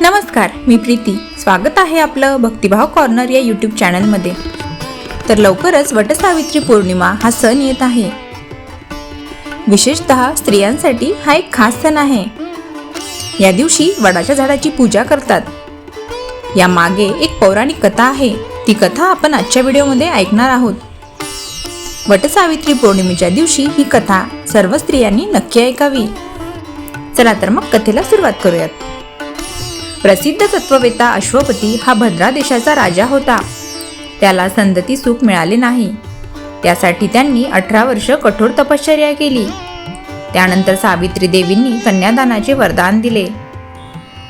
नमस्कार मी प्रीती. स्वागत आहे आपलं भक्तिभाव कॉर्नर या यूट्यूब चॅनलमध्ये. तर लवकरच वटसावित्री पौर्णिमा हा सण येत आहे. विशेषतः स्त्रियांसाठी हा एक खास सण आहे. या दिवशी वडाच्या झाडाची पूजा करतात. या मागे एक पौराणिक कथा आहे. ती कथा आपण आजच्या व्हिडिओमध्ये ऐकणार आहोत. वटसावित्री पौर्णिमेच्या दिवशी ही कथा सर्व स्त्रियांनी नक्की ऐकावी. चला तर मग कथेला सुरुवात करूयात. प्रसिद्ध तत्ववेता अश्वपती हा भद्रा देशाचा राजा होता. त्याला संतती सुख मिळाले नाही. त्यासाठी त्यांनी अठरा वर्ष कठोर तपश्चर्या केली. त्यानंतर सावित्री देवींनी कन्यादानाचे वरदान दिले.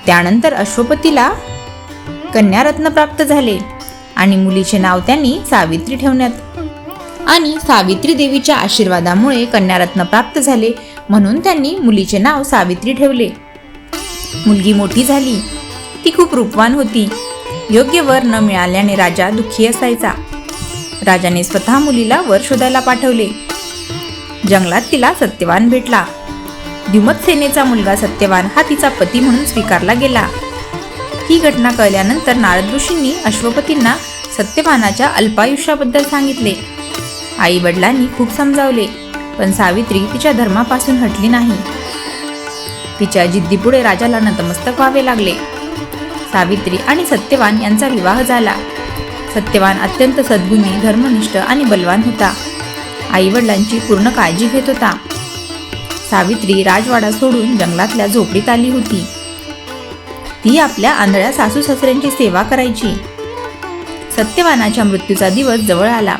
त्यानंतर अश्वपतीला कन्यारत्न प्राप्त झाले आणि मुलीचे नाव त्यांनी सावित्री ठेवण्यात. आणि सावित्री देवीच्या आशीर्वादामुळे कन्यारत्न प्राप्त झाले म्हणून त्यांनी मुलीचे नाव सावित्री ठेवले. मुलगी मोठी झाली. ती खूप रूपवान होती. योग्य वर न मिळाल्याने राजा दुःखी असायचा. राजाने स्वतः मुलीला वर शोधायला पाठवले. जंगलात तिला सत्यवान भेटला. द्युमत सेनेचा मुलगा सत्यवान हा तिचा पती म्हणून स्वीकारला गेला. ही घटना कळल्यानंतर नारद ऋषींनी अश्वपतींना सत्यवानाच्या अल्पायुष्याबद्दल सांगितले. आई वडिलांनी खूप समजावले पण सावित्री तिच्या धर्मापासून हटली नाही. तिच्या जिद्दीपुढे राजाला नतमस्तक व्हावे लागले. सावित्री आणि सत्यवान यांचा विवाह झाला. सत्यवान अत्यंत सद्गुणी धर्मनिष्ठ आणि बलवान होता. आई वडिलांची पूर्ण काळजी घेत होता. सावित्री राजवाडा सोडून जंगलातल्या झोपडीत आली होती. ती आपल्या आंधळ्या सासू सासऱ्यांची सेवा करायची. सत्यवानाच्या मृत्यूचा दिवस जवळ आला.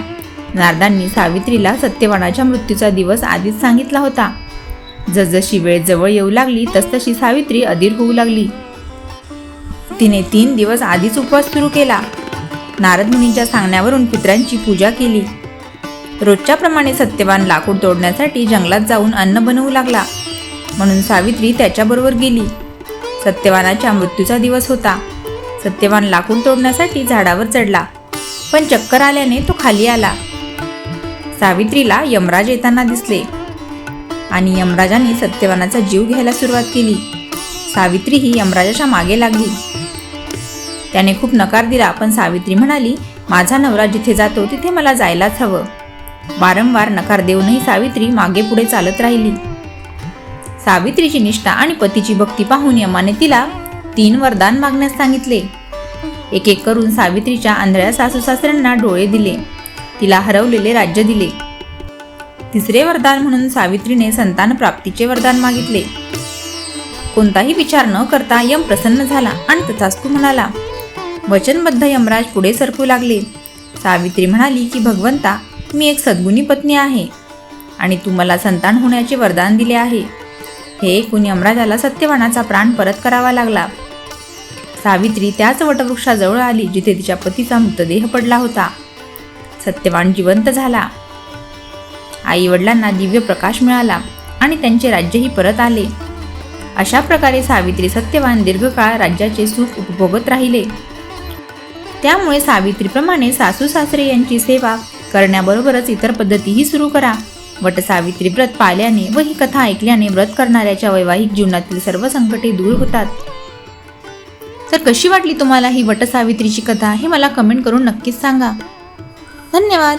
नारदांनी सावित्रीला सत्यवानाच्या मृत्यूचा दिवस आधीच सांगितला होता. जसजशी वेळ जवळ येऊ लागली तसतशी सावित्री अधीर होऊ लागली. तिने तीन दिवस आधीच उपवास सुरू केला. नारद मुनींच्या सांगण्यावरून पित्रांची पूजा केली. रोजच्याप्रमाणे सत्यवान लाकूड तोडण्यासाठी जंगलात जाऊन अन्न बनवू लागला. म्हणून सावित्री त्याच्याबरोबर गेली. सत्यवानाच्या मृत्यूचा दिवस होता. सत्यवान लाकूड तोडण्यासाठी झाडावर चढला पण चक्कर आल्याने तो खाली आला. सावित्रीला यमराज येताना दिसले आणि यमराजाने सत्यवानाचा जीव घ्यायला सुरुवात केली. सावित्री ही यमराजाच्या मागे लागली. त्याने खूप नकार दिला. पण सावित्री म्हणाली माझा नवरा जिथे जातो तिथे मला जायलाच हवं. वारंवार नकार देऊनही सावित्री मागे पुढे चालत राहिली. सावित्रीची निष्ठा आणि पतीची भक्ती पाहून यमाने तिला तीन वरदान मागण्यास सांगितले. एक एक करून सावित्रीच्या आंधळ्या सासू सासऱ्यांना डोळे दिले. तिला हरवलेले राज्य दिले. तिसरे वरदान म्हणून सावित्रीने संतान प्राप्तीचे वरदान मागितले. कोणताही विचार न करता यम प्रसन्न झाला आणि तथास्तू म्हणाला वचनबद्ध यमराज पुढे सरकू लागले. सावित्री म्हणाली की भगवंता मी एक सद्गुणी पत्नी आहे आणि तुम्हाला संतान होण्याचे वरदान दिले आहे. हे ऐकून यमराजाला सत्यवानाचा प्राण परत करावा लागला. सावित्री त्याच वटवृक्षाजवळ आली जिथे तिच्या पतीचा मृतदेह पडला होता. सत्यवान जिवंत झाला. आई वडिलांना दिव्य प्रकाश मिळाला आणि त्यांचे राज्यही परत आले. अशा प्रकारे सावित्री सत्यवान दीर्घकाळ राज्याचे सुख उपभोगत राहिले. त्यामुळे सावित्रीप्रमाणे सासू सासरे यांची सेवा करण्याबरोबरच इतर पद्धतीही सुरू करा. वटसावित्री व्रत पाळल्याने व ही कथा ऐकल्याने व्रत करणाऱ्याच्या वैवाहिक जीवनातील सर्व संकटे दूर होतात. तर कशी वाटली तुम्हाला ही वटसावित्रीची कथा हे मला कमेंट करून नक्कीच सांगा. धन्यवाद.